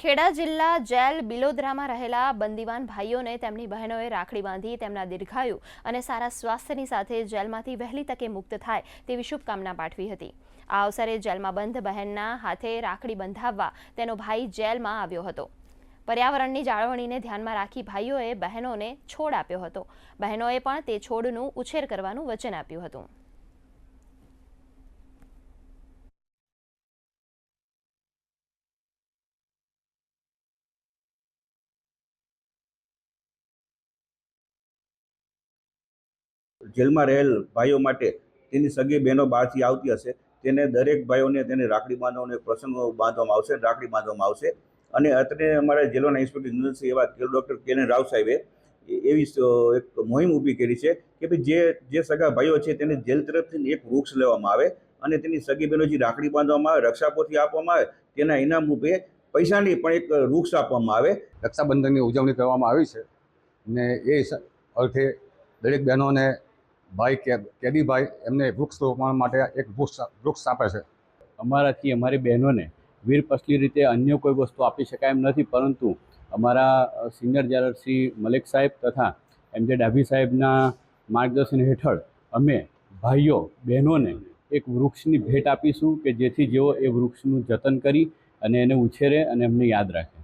ખેડા જિલ્લા જેલ બિલોદરામાં રહેલા બંદીવાન ભાઈઓને તેમની બહેનોએ રાખડી બાંધી તેમના દીર્ઘાયુ અને સારા સ્વાસ્થ્યની સાથે જેલમાંથી વહેલી તકે મુક્ત થાય તેવી શુભકામના પાઠવી હતી. આ અવસરે જેલમાં બંધ બહેનના હાથે રાખડી બંધાવવા તેનો ભાઈ જેલમાં આવ્યો હતો. પર્યાવરણની જાળવણીને ધ્યાનમાં રાખી ભાઈઓએ બહેનોને છોડ આપ્યો હતો. બહેનોએ પણ તે છોડનું ઉછેર કરવાનું વચન આપ્યું હતું. જેલમાં રહેલ ભાઈઓ માટે તેની સગી બહેનો બહારથી આવતી હશે. તેને દરેક ભાઈઓને તેને રાખડી બાંધવાનો એક પ્રસંગ બાંધવામાં આવશે, રાખડી બાંધવામાં આવશે. અને અત્રે અમારા જેલોના ઇન્સ્પેક્ટર જનરલ એવા ડૉક્ટર કે રાવ સાહેબે એવી એક મુહિમ ઊભી કરી છે કે ભાઈ જે જે સગા ભાઈઓ છે તેને જેલ તરફથી એક વૃક્ષ લેવામાં આવે અને તેની સગી બહેનો જે રાખડી બાંધવામાં આવે, રક્ષાપોથી આપવામાં આવે, તેના ઇનામ રૂપે પૈસાની પણ એક વૃક્ષ આપવામાં આવે. રક્ષાબંધનની ઉજવણી કરવામાં આવી છે. ને એ અર્થે દરેક બહેનોને ભાઈ કેદીભાઈ એમને વૃક્ષ રોપણ માટે એક વૃક્ષ વૃક્ષ આપે છે. અમારાથી અમારી બહેનોને વીરપસલી રીતે અન્ય કોઈ વસ્તુ આપી શકાય એમ નથી, પરંતુ અમારા સિનિયર જનરલ શ્રી મલિક સાહેબ તથા એમ જે ડાભી સાહેબના માર્ગદર્શન હેઠળ અમે ભાઈઓ, બહેનોને એક વૃક્ષની ભેટ આપીશું કે જેથી જેઓ એ વૃક્ષનું જતન કરી અને એને ઉછેરે અને એમને યાદ રાખે.